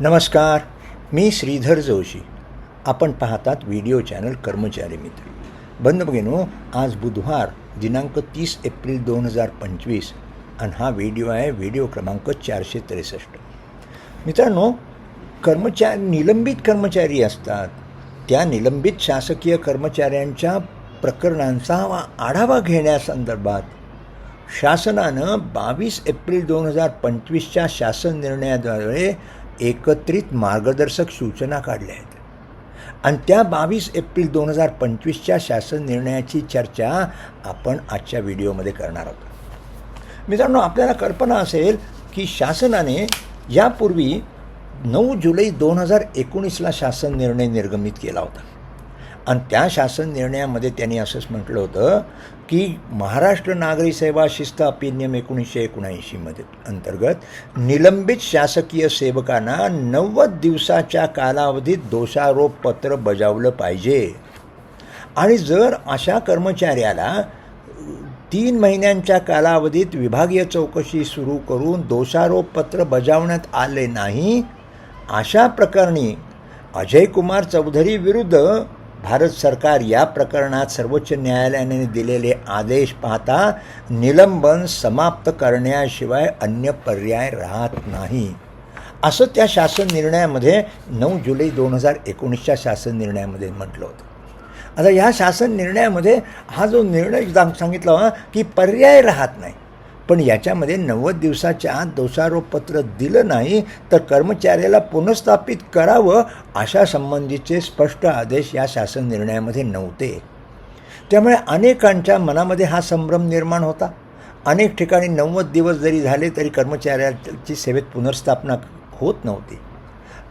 नमस्कार मी श्रीधर जोशी. आपण पाहतात व्हिडिओ चॅनल कर्मचारी मित्र. बंद भगिनो आज बुधवार दिनांक तीस एप्रिल दोन हजार पंचवीस आणि हा व्हिडिओ आहे व्हिडिओ क्रमांक चारशे त्रेसष्ट. मित्रांनो कर्मचारी निलंबित कर्मचारी असतात. त्या निलंबित शासकीय कर्मचाऱ्यांच्या प्रकरणांचा आढावा घेण्यासंदर्भात शासनानं बावीस एप्रिल दोन हजार पंचवीसच्या शासन निर्णयाद्वारे एकत्रित मार्गदर्शक सूचना काढल्या आहेत. आणि त्या बावीस एप्रिल दोन हजार पंचवीसच्या शासन निर्णयाची चर्चा आपण आजच्या व्हिडिओमध्ये करणार आहोत. मित्रांनो आपल्याला कल्पना असेल की शासनाने यापूर्वी नऊ जुलै दोन हजार एकोणीसला शासन निर्णय निर्गमित केला होता. आणि त्या शासन निर्णयामध्ये त्यांनी असंच म्हटलं होतं की महाराष्ट्र नागरी सेवा शिस्त अधिनियम एकोणीसशे एकोणऐंशीमध्ये अंतर्गत निलंबित शासकीय सेवकांना नव्वद दिवसाच्या कालावधीत दोषारोप पत्र बजावलं पाहिजे. आणि जर अशा कर्मचाऱ्याला तीन महिन्यांच्या कालावधीत विभागीय चौकशी सुरू करून दोषारोपपत्र बजावण्यात आले नाही अशा प्रकरणी अजय कुमार चौधरी विरुद्ध भारत सरकार या प्रकरणात सर्वोच्च न्यायालयाने दिलेले आदेश पाहता निलंबन समाप्त करण्याशिवाय अन्य पर्याय राहत नाही. असं त्या शासन निर्णयामध्ये नऊ जुलै दोन हजार एकोणीसच्या शासन निर्णयामध्ये म्हटलं होतं. आता या शासन निर्णयामध्ये हा जो निर्णय सांगितला की पर्याय राहत नाही पण याच्यामध्ये नव्वद दिवसाच्या आत दोषारोपपत्र दिलं नाही तर कर्मचाऱ्याला पुनर्स्थापित करावं अशा संबंधीचे स्पष्ट आदेश या शासन निर्णयामध्ये नव्हते. त्यामुळे अनेकांच्या मनामध्ये हा संभ्रम निर्माण होता. अनेक ठिकाणी नव्वद दिवस जरी झाले तरी कर्मचाऱ्याची सेवेत पुनर्स्थापना होत नव्हती.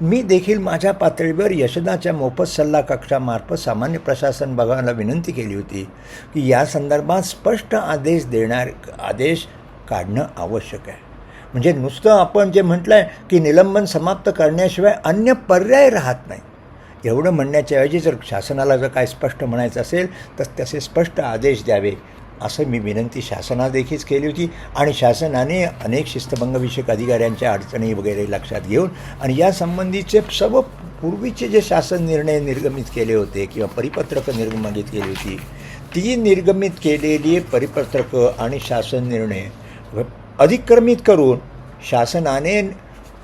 मी देखील माझ्या पातळीवर यशदाच्या मोफत सल्ला कक्षामार्फत सामान्य प्रशासन विभागाला विनंती केली होती की या संदर्भात स्पष्ट आदेश देणार आदेश काढणं आवश्यक आहे. म्हणजे नुसतं आपण जे म्हटलं आहे की निलंबन समाप्त करण्याशिवाय अन्य पर्याय राहत नाही. एवढं म्हणण्याच्या ऐवजी जर शासनाला जर काय स्पष्ट म्हणायचं असेल तर तसे स्पष्ट आदेश द्यावे असं मी विनंती शासनादेखील केली होती. आणि शासनाने अनेक शिस्तभंगविषयक अधिकाऱ्यांच्या अडचणी वगैरे लक्षात घेऊन आणि यासंबंधीचे सर्व पूर्वीचे जे शासन निर्णय निर्गमित केले होते किंवा परिपत्रकं निर्गमित केली होती ती निर्गमित केलेली परिपत्रकं आणि शासन निर्णय अधिक्रमित करून शासनाने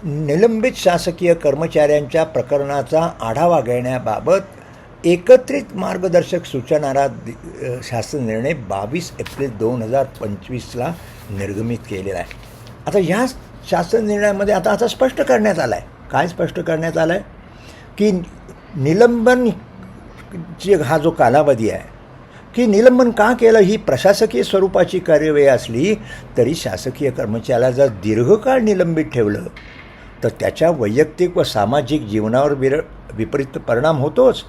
निलंबित शासकीय कर्मचाऱ्यांच्या प्रकरणाचा आढावा घेण्याबाबत एकत्रित मार्गदर्शक सूचनारा शासन निर्णय बावीस एप्रिल दोन हजार पंचवीसला निर्गमित केलेला आहे. आता ह्या शासन निर्णयामध्ये आता आता स्पष्ट करण्यात आलं आहे काय स्पष्ट करण्यात आलं आहे की निलंबन जे हा जो कालावधी आहे की निलंबन का केलं? ही प्रशासकीय स्वरूपाची कार्यवाही असली तरी शासकीय कर्मचाऱ्याला जर दीर्घकाळ निलंबित ठेवलं तर त्याच्या वैयक्तिक व सामाजिक जीवनावर विर विपरीत परिणाम होतोच.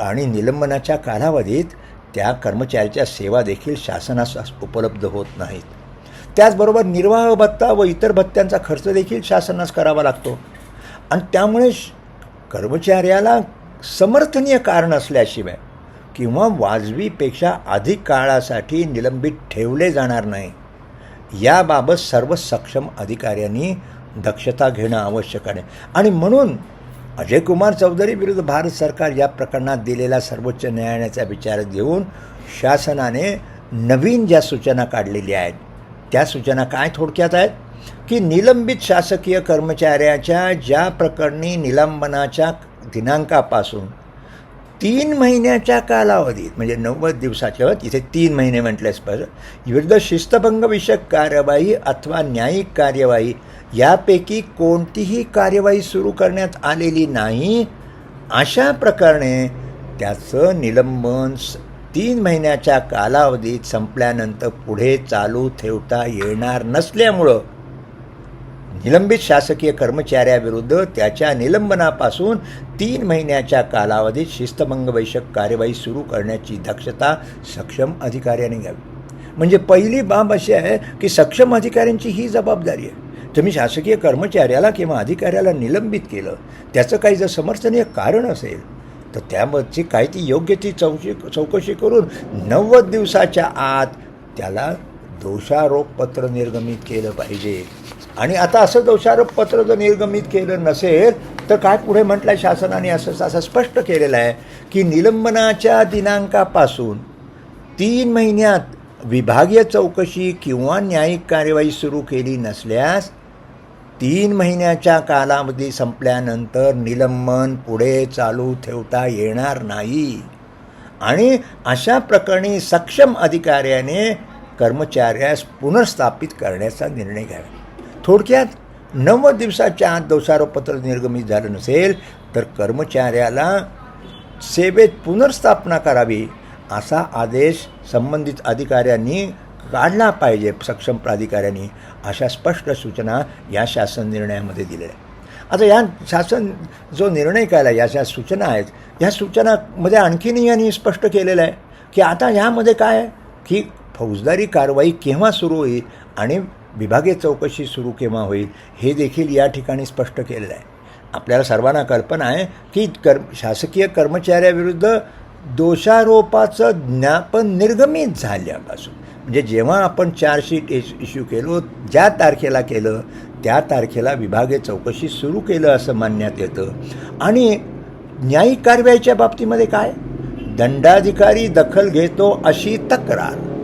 आणि निलंबनाच्या कालावधीत त्या कर्मचाऱ्याच्या सेवा देखील शासनास उपलब्ध होत नाहीत. त्याचबरोबर निर्वाह भत्ता व इतर भत्त्यांचा खर्च देखील शासनास करावा लागतो. आणि त्यामुळे कर्मचाऱ्याला समर्थनीय कारण असल्याशिवाय किंवा वाजवीपेक्षा अधिक काळासाठी निलंबित ठेवले जाणार नाही. याबाबत सर्व सक्षम अधिकाऱ्यांनी दक्षता घेणं आवश्यक आहे. आणि म्हणून अजय कुमार चौधरी विरुद्ध भारत सरकार या प्रकरणात दिलेला सर्वोच्च न्यायालयाचा विचार घेऊन शासनाने नवीन ज्या सूचना काढलेल्या आहेत त्या सूचना काय थोडक्यात आहेत? की निलंबित शासकीय कर्मचाऱ्याच्या ज्या प्रकरणी निलंबनाच्या दिनांकापासून तीन महिन्याच्या कालावधीत म्हणजे नव्वद दिवसाच्या तिथे तीन महिने म्हटल्यास पाहिजे विरुद्ध शिस्तभंगविषयक कार्यवाही अथवा न्यायिक कार्यवाही यापैकी कोणतीही कार्यवाही सुरू करण्यात आलेली नाही अशा प्रकारे त्याचं निलंबन तीन महिन्याच्या कालावधीत संपल्यानंतर पुढे चालू ठेवता येणार नसल्यामुळं निलंबित शासकीय कर्मचाऱ्याविरुद्ध त्याच्या निलंबनापासून तीन महिन्याच्या कालावधीत शिस्तभंगवैषक कार्यवाही सुरू करण्याची दक्षता सक्षम अधिकाऱ्याने घ्यावी. म्हणजे पहिली बाब अशी आहे की सक्षम अधिकाऱ्यांची ही जबाबदारी आहे. तुम्ही शासकीय कर्मचाऱ्याला किंवा अधिकाऱ्याला निलंबित केलं त्याचं काही जर समर्थनीय कारण असेल तर त्यामध्ये काही ती योग्य ती चौशी चौकशी करून नव्वद दिवसाच्या आत त्याला दोषारोपपत्र निर्गमित केलं पाहिजे. आणि आता असं दोषारोप पत्र जर निर्गमित केलं नसेल तर काय पुढे म्हटलं आहे शासनाने? असं असं स्पष्ट केलेलं आहे की निलंबनाच्या दिनांकापासून तीन महिन्यात विभागीय चौकशी किंवा न्यायिक कार्यवाही सुरू केली नसल्यास तीन महिन्याच्या कालावधी संपल्यानंतर निलंबन पुढे चालू ठेवता येणार नाही. आणि अशा प्रकरणी सक्षम अधिकाऱ्याने कर्मचाऱ्यास पुनर्स्थापित करण्याचा निर्णय घ्यावा. थोडक्यात नव्वद दिवसाच्या आत दोषारोपत्र निर्गमित झालं नसेल तर कर्मचाऱ्याला सेवेत पुनर्स्थापना करावी असा आदेश संबंधित अधिकाऱ्यांनी काढला पाहिजे सक्षम प्राधिकाऱ्यांनी अशा स्पष्ट सूचना या शासन निर्णयामध्ये दिलेल्या आहेत आता या शासन जो निर्णय केला या ज्या सूचना आहेत ह्या सूचनामध्ये आणखीनही यांनी स्पष्ट केलेलं आहे की आता ह्यामध्ये काय की फौजदारी कारवाई केव्हा सुरू होईल आणि विभागीय चौकशी सुरू केव्हा होईल हे देखील या ठिकाणी स्पष्ट केलेलं आहे. आपल्याला सर्वांना कल्पना आहे की कर्म शासकीय कर्मचाऱ्याविरुद्ध दोषारोपाचं ज्ञापन निर्गमित झाल्यापासून. म्हणजे जेव्हा आपण चार्जशीट इश इश्यू केलो ज्या तारखेला केलं त्या तारखेला विभागीय चौकशी सुरू केलं असं मानण्यात येतं. आणि न्यायिक कारवाईच्या बाबतीमध्ये काय? दंडाधिकारी दखल घेतो अशी तक्रार.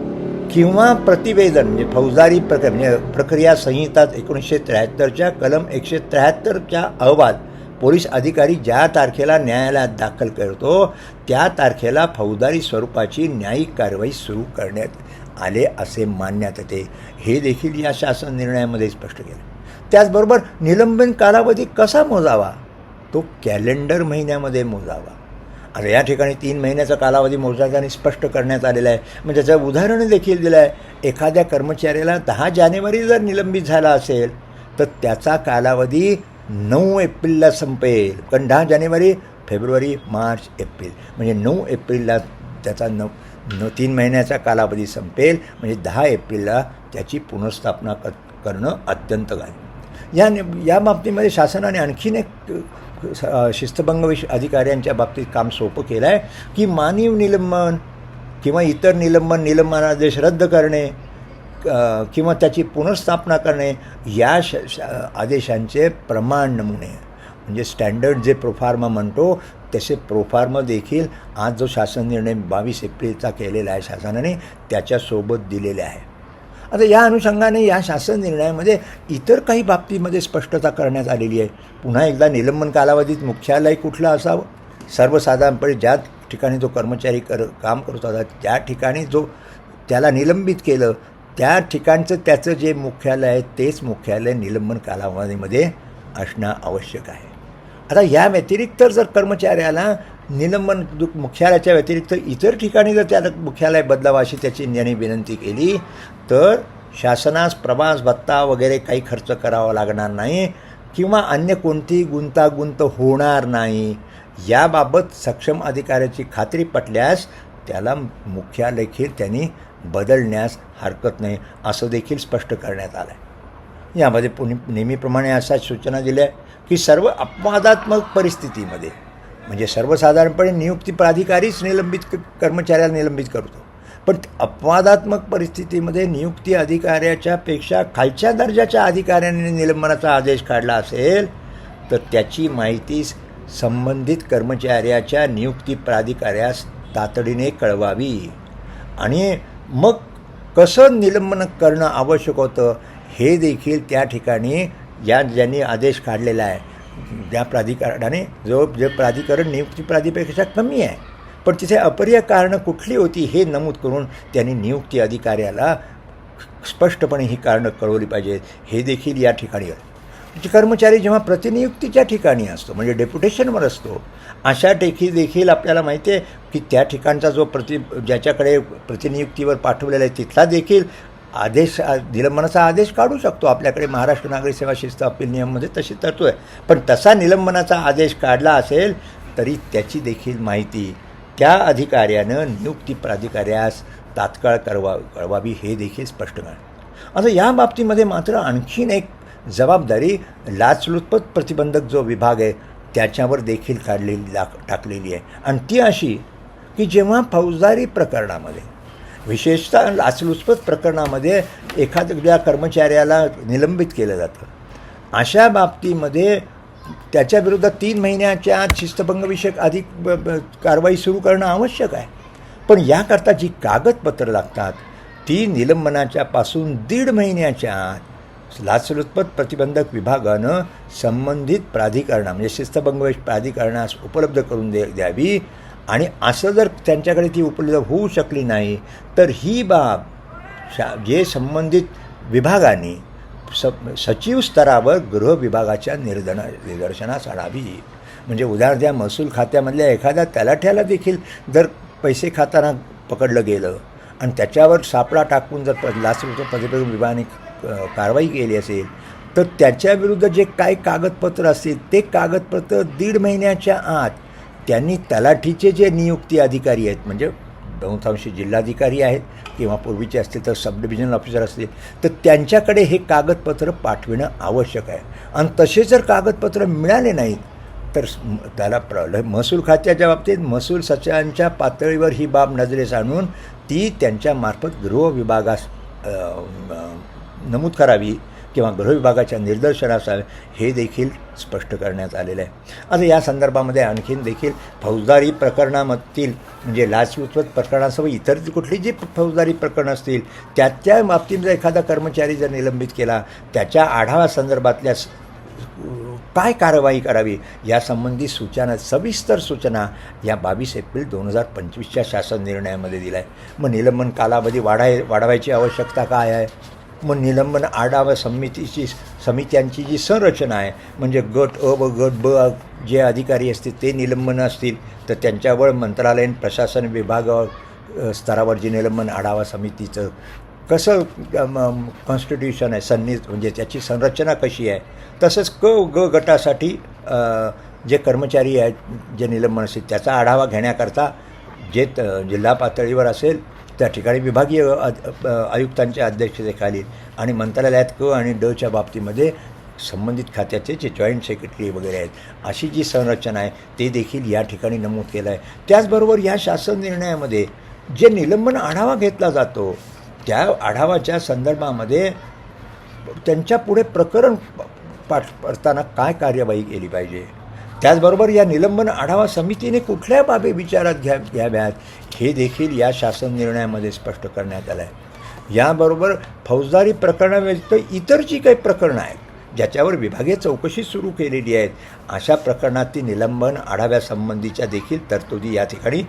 किंवा प्रतिवेदन म्हणजे फौजदारी प्रक्रिया म्हणजे प्रक्रिया संहितात एकोणीसशे त्र्याहत्तरच्या कलम एकशे त्र्याहत्तरच्या अहवाल पोलीस अधिकारी ज्या तारखेला न्यायालयात दाखल करतो त्या तारखेला फौजदारी स्वरूपाची न्यायिक कारवाई सुरू करण्यात आले असे मानण्यात येते. हे देखील या शासन निर्णयामध्ये स्पष्ट केलं. त्याचबरोबर निलंबन कालावधी कसा मोजावा? तो कॅलेंडर महिन्यामध्ये मोजावा. आता या ठिकाणी तीन महिन्याचा कालावधी मोजण्याचा स्पष्ट करण्यात आलेला आहे. म्हणजे त्याचं उदाहरण देखील दिलं आहे एखाद्या कर्मचाऱ्याला दहा जानेवारी जर निलंबित झाला असेल तर त्याचा कालावधी नऊ एप्रिलला संपेल. कारण दहा जानेवारी फेब्रुवारी मार्च एप्रिल. म्हणजे नऊ एप्रिलला त्याचा न न तीन महिन्याचा कालावधी संपेल. म्हणजे दहा एप्रिलला त्याची पुनर्स्थापना क करणं अत्यंत गाय या या बाबतीमध्ये शासनाने आणखीन एक शिस्तभंग विश अधिकाऱ्यांच्या बाबतीत काम सोपं केलं आहे की मानव निलंबन किंवा इतर निलंबन निलंबनादेश रद्द करणे किंवा त्याची पुनर्स्थापना करणे या श आदेशांचे प्रमाण नमुने. म्हणजे स्टँडर्ड जे प्रोफार्मा म्हणतो तसे प्रोफार्मा देखील आज जो शासन निर्णय बावीस एप्रिलचा केलेला आहे शासनाने त्याच्यासोबत दिलेले आहे. आता या अनुषंगाने या शासन निर्णयामध्ये इतर काही बाबतीमध्ये स्पष्टता करण्यात आलेली आहे. पुन्हा एकदा निलंबन कालावधीत मुख्यालय कुठलं असावं? सर्वसाधारणपणे ज्या ठिकाणी जो कर्मचारी कर काम करत होता त्या ठिकाणी जो त्याला निलंबित केलं त्या ठिकाणचं त्याचं जे मुख्यालय आहे तेच मुख्यालय निलंबन कालावधीमध्ये असणं आवश्यक आहे. आता या व्यतिरिक्त जर कर्मचाऱ्याला निलंबन मुख्यालयाच्या व्यतिरिक्त इतर ठिकाणी जर त्याला मुख्यालय बदलावं अशी त्याची यांनी विनंती केली तर शासनास प्रवास भत्ता वगैरे काही खर्च करावा लागणार नाही किंवा अन्य कोणतीही गुंतागुंत होणार नाही याबाबत सक्षम अधिकाऱ्याची खात्री पटल्यास त्याला मुख्यालयखीर त्यांनी बदलण्यास हरकत नाही असं देखील स्पष्ट करण्यात आलं आहे यामध्ये पुणे नेहमीप्रमाणे अशा सूचना दिल्या की सर्व अपवादात्मक परिस्थितीमध्ये म्हणजे सर्वसाधारणपणे नियुक्ती प्राधिकारीच निलंबित कर्मचाऱ्याला निलंबित करतो. पण अपवादात्मक परिस्थितीमध्ये नियुक्ती अधिकाऱ्याच्या पेक्षा खालच्या दर्जाच्या अधिकाऱ्याने निलंबनाचा आदेश काढला असेल तर त्याची माहिती संबंधित कर्मचाऱ्याच्या नियुक्ती प्राधिकाऱ्यास तातडीने कळवावी. आणि मग कसं निलंबन करणं आवश्यक होतं हे देखील त्या ठिकाणी या ज्यांनी आदेश काढलेला आहे ज्या प्राधिकरणाने जो जे प्राधिकरण नियुक्ती प्राधिपेक्षा कमी आहे पण तिथे अपरिय कारणं कुठली होती हे नमूद करून त्यांनी नियुक्ती अधिकाऱ्याला स्पष्टपणे ही कारणं कळवली पाहिजेत. हे देखील या ठिकाणी कर्मचारी जेव्हा प्रतिनियुक्तीच्या ठिकाणी असतो म्हणजे डेप्युटेशनवर असतो अशा टेखी देखील आपल्याला माहिती आहे की त्या ठिकाणचा जो प्रति ज्याच्याकडे प्रतिनियुक्तीवर पाठवलेला आहे तिथला देखील आदेश निलंबनाचा आदेश काढू शकतो. आपल्याकडे महाराष्ट्र नागरिक सेवा शिस्त अपील नियममध्ये तशी तरतूद आहे. पण तसा निलंबनाचा आदेश काढला असेल तरी त्याची देखील माहिती त्या अधिकाऱ्यानं नियुक्ती प्राधिकाऱ्यास तात्काळ कळवा कळवावी हे देखील स्पष्ट करणं आता या बाबतीमध्ये मात्र आणखीन एक जबाबदारी लाचलुचपत प्रतिबंधक जो विभाग आहे त्याच्यावर देखील काढलेली ला टाकलेली आहे. आणि ती अशी की जेव्हा फौजदारी प्रकरणामध्ये विशेषतः लाचलुचपत प्रकरणामध्ये एखाद्या कर्मचाऱ्याला निलंबित केलं जातं. अशा बाबतीमध्ये त्याच्या तीन महिन्याच्या आत शिस्तभंगविषयक अधिक ब- ब- कारवाई सुरू करणं आवश्यक आहे. पण याकरता जी कागदपत्रं लागतात ती निलंबनाच्या पासून दीड महिन्याच्या आत लाचलुचपत प्रतिबंधक विभागानं संबंधित प्राधिकरणा म्हणजे शिस्तभंग प्राधिकरणास उपलब्ध करून दे द्यावी आणि असं जर त्यांच्याकडे ती उपलब्ध होऊ शकली नाही तर ही बाब शा जे संबंधित विभागाने स सचिव स्तरावर गृह विभागाच्या निर्दन निदर्शनास आणावी. म्हणजे उदाहरण द्या महसूल खात्यामधल्या एखाद्या तलाठ्याला देखील जर पैसे खाताना पकडलं गेलं आणि त्याच्यावर सापळा टाकून जर प- लाचलुचपत प्रतिबंधक विभागाने कारवाई केली असेल तर त्याच्याविरुद्ध जे काय कागदपत्र असतील ते कागदपत्र दीड महिन्याच्या आत त्यांनी तलाठीचे जे नियुक्ती अधिकारी आहेत म्हणजे बहुतांशी जिल्हाधिकारी आहेत किंवा पूर्वीचे असतील तर सब डिव्हिजनल ऑफिसर असतील तर त्यांच्याकडे हे कागदपत्र पाठविणं आवश्यक आहे. आणि तसे जर कागदपत्र मिळाले नाहीत तर त्याला प्रॉब्लेम महसूल खात्याच्या बाबतीत महसूल सचिवांच्या पातळीवर ही बाब नजरेस आणून ती त्यांच्यामार्फत गृह विभागास नमूद करावी. किंवा गृहविभागाच्या विभागाच्या निर्देशनास हे देखील स्पष्ट करण्यात आलेलं आहे. आता या संदर्भामध्ये आणखीन देखील फौजदारी प्रकरणामधील म्हणजे लाचलुचपत प्रकरणासह इतर कुठली जी फौजदारी प्रकरणं असतील त्या त्या बाबतीमध्ये एखादा कर्मचारी जर निलंबित केला त्याच्या आढावा संदर्भातल्या काय कारवाई करावी यासंबंधी सूचना सविस्तर सूचना या बावीस एप्रिल दोन हजार पंचवीसच्या शासन निर्णयामध्ये दिला आहे मग निलंबन कालावधी वाढाय वाढवायची आवश्यकता काय आहे? मग निलंबन आढावा समितीची समित्यांची जी संरचना आहे म्हणजे गट अ व गट ब जे अधिकारी असतील ते निलंबन असतील तर त्यांच्यावर मंत्रालयीन प्रशासन विभाग स्तरावर जे निलंबन आढावा समितीचं कसं कॉन्स्टिट्यूशन आहे सन्नी म्हणजे त्याची संरचना कशी आहे तसंच क ग गटासाठी जे कर्मचारी आहेत जे निलंबन असतील त्याचा आढावा घेण्याकरता जे त जिल्हा पातळीवर असेल त्या ठिकाणी विभागीय अ- आयुक्तांच्या अध्यक्षतेखाली आणि मंत्रालयात क आणि डच्या बाबतीमध्ये संबंधित खात्याचे जे जॉईंट सेक्रेटरी वगैरे आहेत अशी जी संरचना आहे ते देखील या ठिकाणी नमूद केलं आहे त्याचबरोबर या शासन निर्णयामध्ये जे निलंबन आढावा घेतला जातो त्या आढावाच्या संदर्भामध्ये त्यांच्या पुढे प्रकरण पाठ पडताना काय कार्यवाही केली पाहिजे? त्याचबरोबर या निलंबन आढावा समितीने कुठल्या बाबी विचारात घ्या घ्याव्यात हे देखील या शासन निर्णयामध्ये स्पष्ट करण्यात आलं आहे याबरोबर फौजदारी प्रकरणाव्यतिरिक्त इतर जी काही प्रकरणं आहेत ज्याच्यावर विभागीय चौकशी सुरू केलेली आहेत. अशा प्रकरणात ती निलंबन आढाव्यासंबंधीच्या देखील तरतुदी या ठिकाणी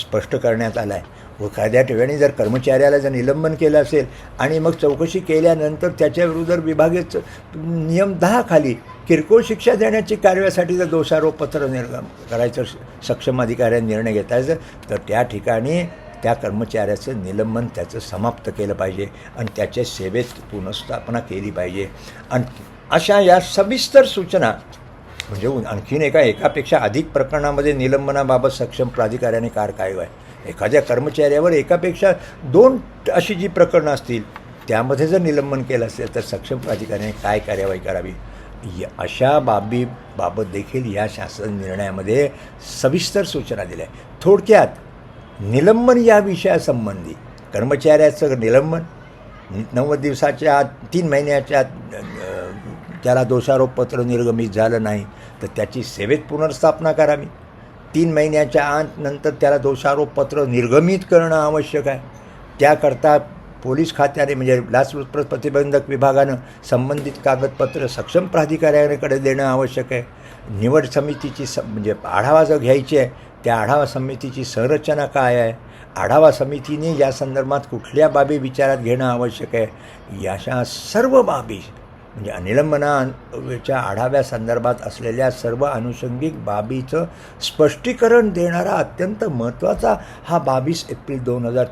स्पष्ट करण्यात आला आहे एखाद्या ठिकाणी जर कर्मचाऱ्याला जर निलंबन केलं असेल आणि मग चौकशी केल्यानंतर त्याच्याविरुद्ध जर विभागीय नियम दहा खाली किरकोळ शिक्षा देण्याची कार्यासाठी जर दोषारोपपत्र निर्गम करायचं स- सक्षम अधिकाऱ्यांनी निर्णय घेतायचं तर त्या ठिकाणी त्या कर्मचाऱ्याचं निलंबन त्याचं समाप्त केलं पाहिजे आणि त्याच्या सेवेत पुनर्स्थापना केली पाहिजे. आणि अशा या सविस्तर सूचना म्हणजे आणखीन एका एकापेक्षा अधिक प्रकरणामध्ये निलंबनाबाबत सक्षम प्राधिकाऱ्याने कार आहे एखाद्या कर्मचाऱ्यावर एकापेक्षा दोन अशी जी प्रकरणं असतील त्यामध्ये जर निलंबन केलं असेल तर सक्षम प्राधिकाऱ्याने काय कार्यवाही करावी? या अशा बाबीबाबत देखील या शासन निर्णयामध्ये सविस्तर सूचना दिल्या. आहे थोडक्यात निलंबन या विषयासंबंधी कर्मचाऱ्याचं निलंबन नव्वद दिवसाच्या आत तीन महिन्याच्या आत, त्याला दोषारोपपत्र निर्गमित झालं नाही तर त्याची सेवेत पुनर्स्थापना करावी. तीन महिन्याच्या आत नंतर त्याला दोषारोपपत्र निर्गमित करणं आवश्यक आहे. त्याकरता पोलीस खात्याने म्हणजे लाचलुचपत प्रतिबंधक विभागानं संबंधित कागदपत्र सक्षम प्राधिकाऱ्याकडे देणं आवश्यक आहे. निवड समितीची स म्हणजे आढावा जर घ्यायची आहे त्या आढावा समितीची संरचना काय आहे? आढावा समितीने या संदर्भात कुठल्या बाबी विचारात घेणं आवश्यक आहे? याशा सर्व बाबी म्हणजे निलंबनाच्या आढाव्यासंदर्भात असलेल्या सर्व आनुषंगिक बाबीचं स्पष्टीकरण देणारा अत्यंत महत्त्वाचा हा बावीस एप्रिल दोन हजार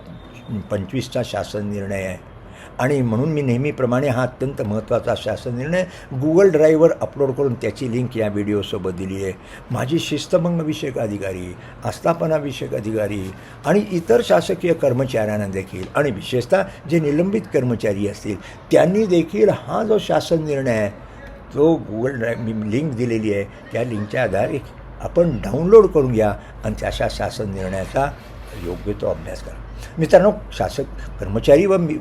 पंचवीसचा शासन निर्णय आहे. आणि म्हणून मी नेहमीप्रमाणे हा अत्यंत महत्त्वाचा शासन निर्णय गुगल ड्राईव्हवर अपलोड करून त्याची लिंक या व्हिडिओसोबत दिली आहे. माझी शिस्तभंगविषयक अधिकारी आस्थापनाविषयक अधिकारी आणि इतर शासकीय कर्मचाऱ्यांना देखील आणि विशेषतः जे निलंबित कर्मचारी असतील त्यांनी देखील हा जो शासन निर्णय आहे तो गुगल ड्राईव्ह मी लिंक दिलेली आहे. त्या लिंकच्या आधारे आपण डाउनलोड करून घ्या आणि त्याच्या शासन निर्णयाचा योग्य तो अभ्यास करा. मित्रांनो शासक कर्मचारी व मी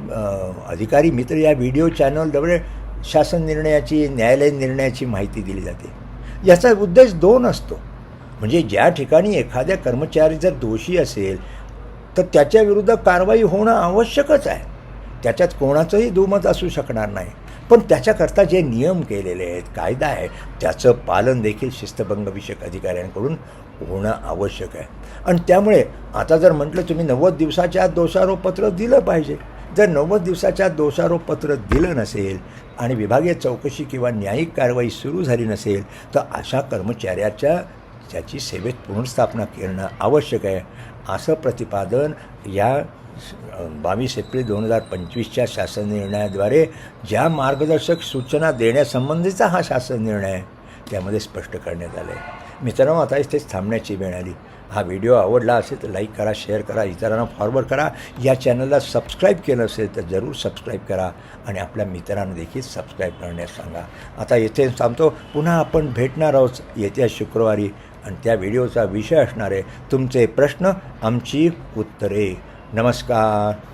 अधिकारी मित्र या व्हिडिओ चॅनलद्वारे शासन निर्णयाची न्यायालयीन निर्णयाची माहिती दिली जाते. याचा उद्देश दोन असतो. म्हणजे ज्या ठिकाणी एखाद्या कर्मचारी जर दोषी असेल तर त्याच्या विरुद्ध कारवाई होणं आवश्यकच आहे. त्याच्यात कोणाचंही दुमत असू शकणार नाही. पण त्याच्याकरता जे नियम केलेले आहेत कायदा आहे त्याचं पालन देखील शिस्तभंगविषयक अधिकाऱ्यांकडून होणं आवश्यक आहे. आणि त्यामुळे आता जर म्हटलं तुम्ही नव्वद दिवसाच्या आत दोषारोपपत्र दिलं पाहिजे. जर नव्वद दिवसाच्या आत दोषारोपपत्र दिलं नसेल आणि विभागीय चौकशी किंवा न्यायिक कारवाई सुरू झाली नसेल तर अशा कर्मचाऱ्याच्या त्याची सेवेत पुनर्स्थापना करणं आवश्यक आहे. असं प्रतिपादन या बावीस एप्रिल दोन हजार पंचवीसच्या शासन निर्णयाद्वारे ज्या मार्गदर्शक सूचना देण्यासंबंधीचा हा शासन निर्णय आहे त्यामध्ये स्पष्ट करण्यात आलं आहे मित्रांनो आता इथेच थांबण्याची वेळ आली. हा व्हिडिओ आवडला असेल तर लाईक करा शेअर करा इतरांना फॉरवर्ड करा. या चॅनलला सबस्क्राईब केलं असेल तर जरूर सबस्क्राईब करा आणि आपल्या मित्रांना देखील सबस्क्राईब करण्यास सांगा. आता येथे थांबतो. पुन्हा आपण भेटणार आहोत येत्या शुक्रवारी आणि त्या व्हिडिओचा विषय असणार आहे तुमचे प्रश्न आमची उत्तरे. नमस्कार.